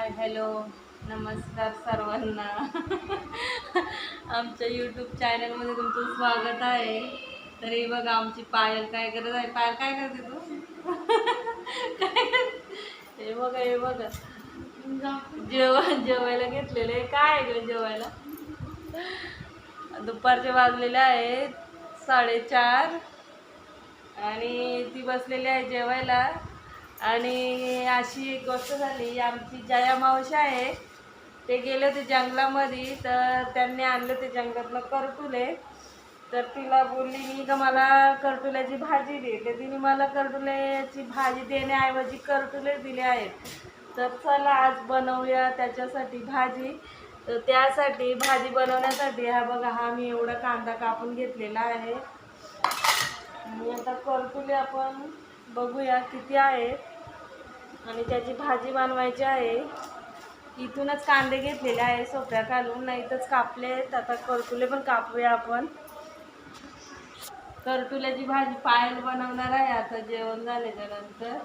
Hi hello नमस्कार सर्वांना. आमच्या यूट्यूब चॅनलमध्ये तुमचं स्वागत आहे. तरी बघा आमची पायल काय करत आहे? पायल काय करते तू? काय हे बघा हे बघा. जेवण जेवायला घेतलेलं आहे. काय आहे जेवायला? दुपारचे वाजलेले आहेत साडेचार आणि ती बसलेली आहे जेवायला. आणि अशी एक गोष्ट झाली आमची जया मावशी आहे ते गेले होते जंगलामध्ये तर त्यांनी आणलं ते जंगलातलं करटुले. तर तिला बोलली मी का मला करटुल्याची भाजी दे. तर तिने मला करटुल्याची भाजी देण्याऐवजी करटुले दिले आहेत. तर चला आज बनवूया त्याच्यासाठी भाजी. तर त्यासाठी भाजी बनवण्यासाठी हा बघा हा मी एवढा कांदा कापून घेतलेला आहे. आणि आता करटुले आपण बघूया किती आहेत आणि त्याची भाजी बनवायची आहे. इथूनच कांदे घेतलेले आहे सोप्या घालून नाहीतच कापले आहेत. आता करतुले पण कापूया आपण. करतुल्याची भाजी पायल बनवणार आहे. आता जेवण झाल्याच्यानंतर.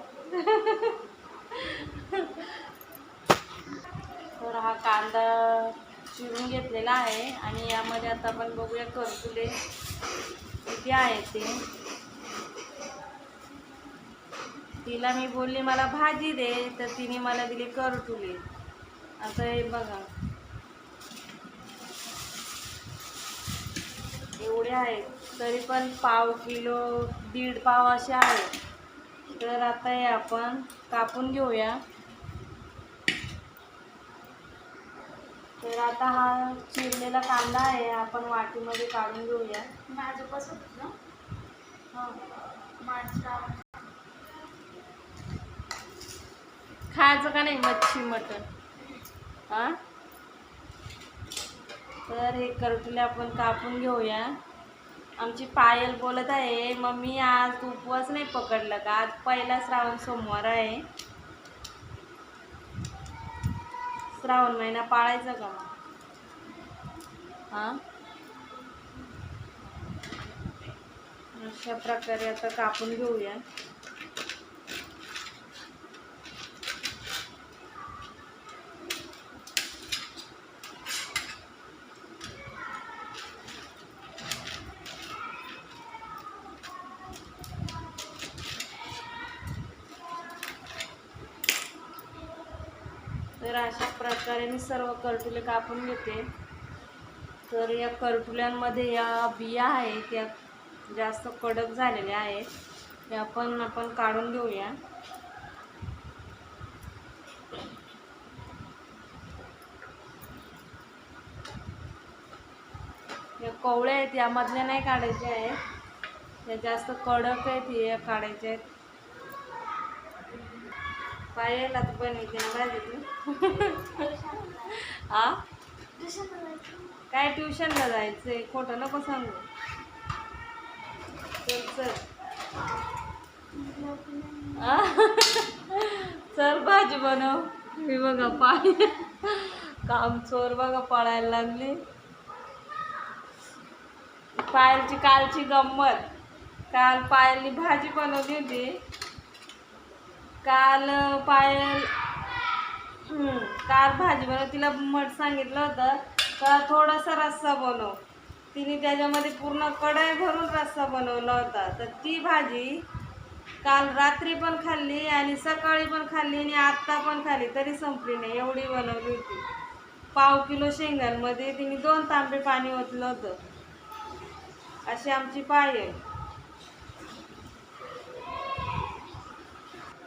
तर हा कांदा चिरून घेतलेला आहे. आणि यामध्ये आता आपण बघूया करतुले किती आहे ते. तिला मी बोलली मला भाजी दे. तर तिने मला दिली करटुले. आता हे बघा. एवढे आहेत. तरी पण पाव किलो दीड पाव असे आहेत. तर आता हे आपण कापून घेऊया. तर आता हा चिरलेला कांदा आहे आपण वाटीमध्ये काढून घेऊया. माझं कसं हा. माझं खायचं का नाही मच्छी मटण? हा? तर हे करटुले आपण कापून घेऊया. आमची पायल बोलत आहे मम्मी आज उपवास नाही पकडला का? आज पहिला श्रावण सोमवार आहे. श्रावण महिना पाळायचा का मग? हा? अशा प्रकारे आता कापून घेऊया. तर अशा प्रकारे मी सर्व करटुले कापून घेते. तर या करटुल्यांमध्ये या बिया आहेत त्या जास्त कडक झालेल्या आहेत. त्या पण आपण काढून घेऊया. या कवळ्या आहेत यामधल्या नाही काढायच्या आहेत. या जास्त कडक आहेत हे काढायच्या आहेत. पायाला तर बनवते ना आ? काय ट्युशनला जायचंय? खोटं नको सांगू. चल चल. आ? चल भाजी बनव. मी बघा पाय. काम चोर बघा पळायला लागले. पायलची कालची गंमत. काल पायलनी भाजी बनवली होती. काल पायल काल भाजी बनव तिला मठ सांगितलं होतं. का थोडासा रस्सा बनव. तिने त्याच्यामध्ये पूर्ण कढाई भरून रस्सा बनवला होता. तर ती भाजी काल रात्री पण खाल्ली आणि सकाळी पण खाल्ली आणि आत्ता पण खाल्ली. तरी संपली नाही. एवढी बनवली होती. पाव किलो शेंगांमध्ये तिने दोन तांबे पाणी ओतलं होतं. अशी आमची पाय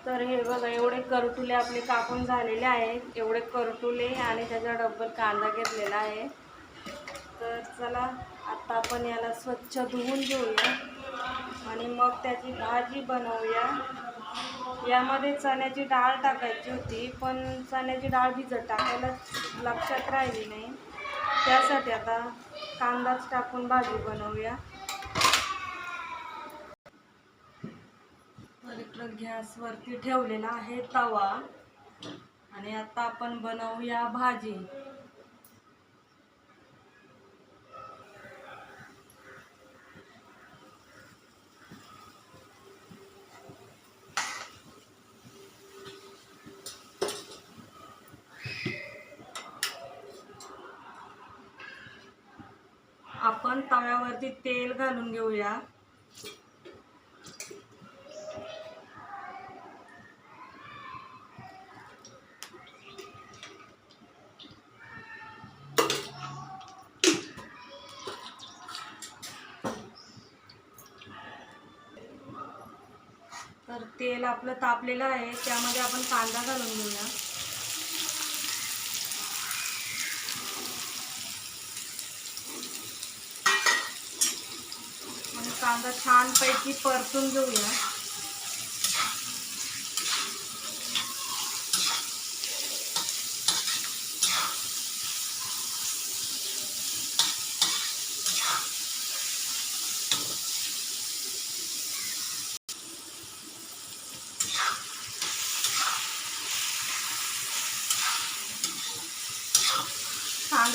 तर हे बघा एवढे करटुले आपले कापून झालेले आहेत. एवढे करटुले आणि त्याचा डब्बल कांदा घेतलेला आहे. तर चला आत्ता आपण याला स्वच्छ धुवून घेऊया आणि मग त्याची भाजी बनवूया. यामध्ये चण्याची डाळ टाकायची होती पण चण्याची डाळ भिजत टाकायला लक्षात राहिली नाही. त्यासाठी आता कांदाच टाकून भाजी बनवूया. गॅसवरती ठेवलेला आहे तवा. आणि आता आपण बनवूया भाजी. आपण तव्यावरती तेल घालून घेऊया. तेल आपलं तापलेलं आहे त्यामध्ये आपण कांदा घालून घेऊया. आणि कांदा छानपैकी परतून घेऊया.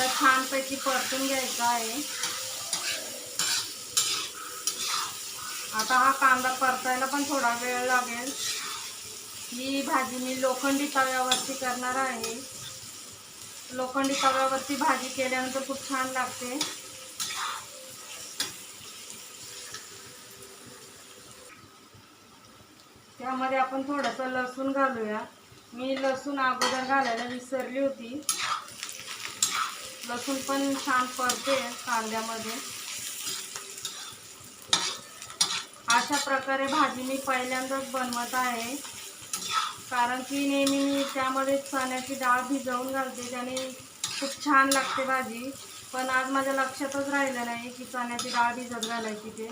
आता छानपैकी परतून घ्यायचा आहे. आता हा कांदा परतायला पण थोडा वेळ लागेल. ही भाजी मी लोखंडी तव्यावरती करणार आहे. लोखंडी तव्यावरती भाजी केल्यानंतर खूप छान लागते. त्यामध्ये आपण थोडंसं लसूण घालूया. मी लसूण अगोदर घालायला विसरली होती. लसूण पण छान पडते कांद्यामध्ये. अशा प्रकारे भाजी मी पहिल्यांदाच बनवत आहे. कारण की नेहमी मी त्यामध्ये चण्याची डाळ भिजवून घालते त्याने खूप छान लागते भाजी. पण आज माझ्या लक्षातच राहिलं नाही की चण्याची डाळ भिजत घालायची ते.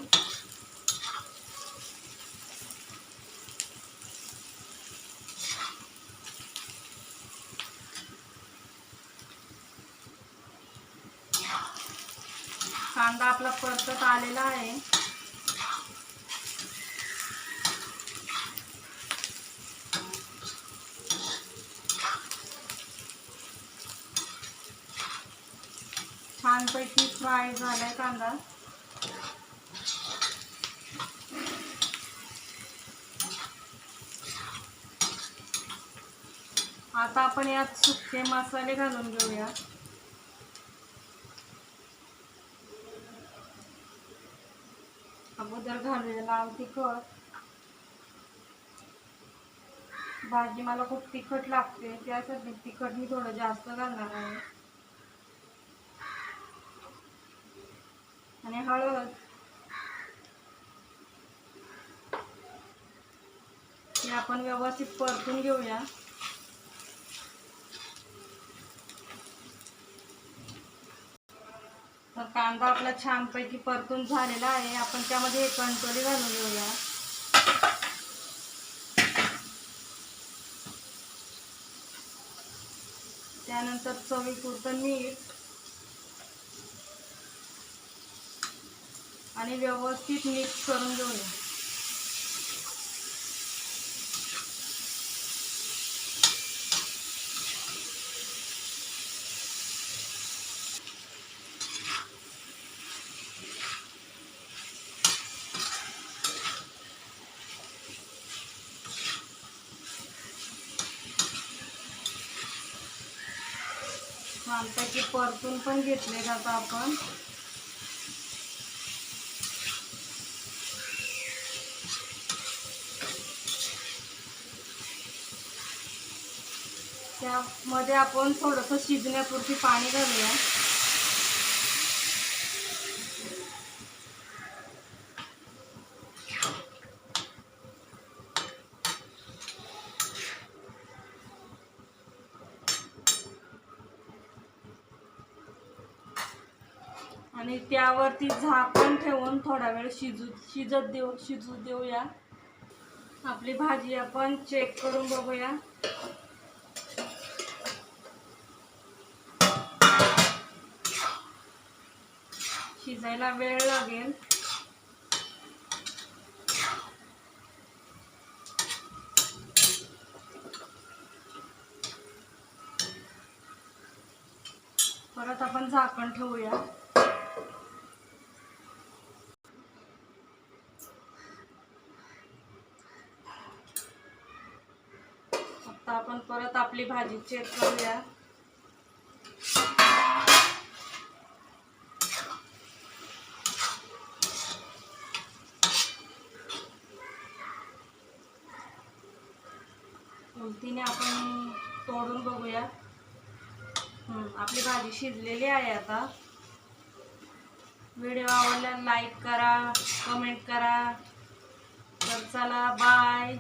कांदा आपला परतत आलेला आहे. छानपैकी फ्राय झालाय कांदा. आता आपण यात सुके मसाले घालून घेऊया. अगोदर घाललेला लाल तिखट. भाजी मला खूप तिखट लागते त्यासाठी तिखट मी थोडं जास्त घालणार आहे. आणि हळद. हे आपण व्यवस्थित परतून घेऊया. कांदा आपला छानपैकी परतून झालेला आहे. आपण त्यामध्ये एक घालून घेऊया त्यानंतर चवीपुरतं मीठ. आणि व्यवस्थित मिक्स करून घेऊया. छानपैकी परतून पण घेतले जातं आपण. त्यामध्ये आपण थोडंसं शिजण्यापुरती पाणी घालूया. आणि त्यावरती झाकण ठेवून थोडा वेळ शिजू शिजत देऊ शिजू देऊया. आपली भाजी आपण चेक करून बघूया. शिजायला वेळ लागेल. परत आपण झाकण ठेवूया. आता आपण परत आपली भाजी चेक करूया. तिने आपण तोडून बघूया. आपली भाजी शिजलेली आहे आता. व्हिडिओ आवडला लाईक करा कमेंट करा. तर चला बाय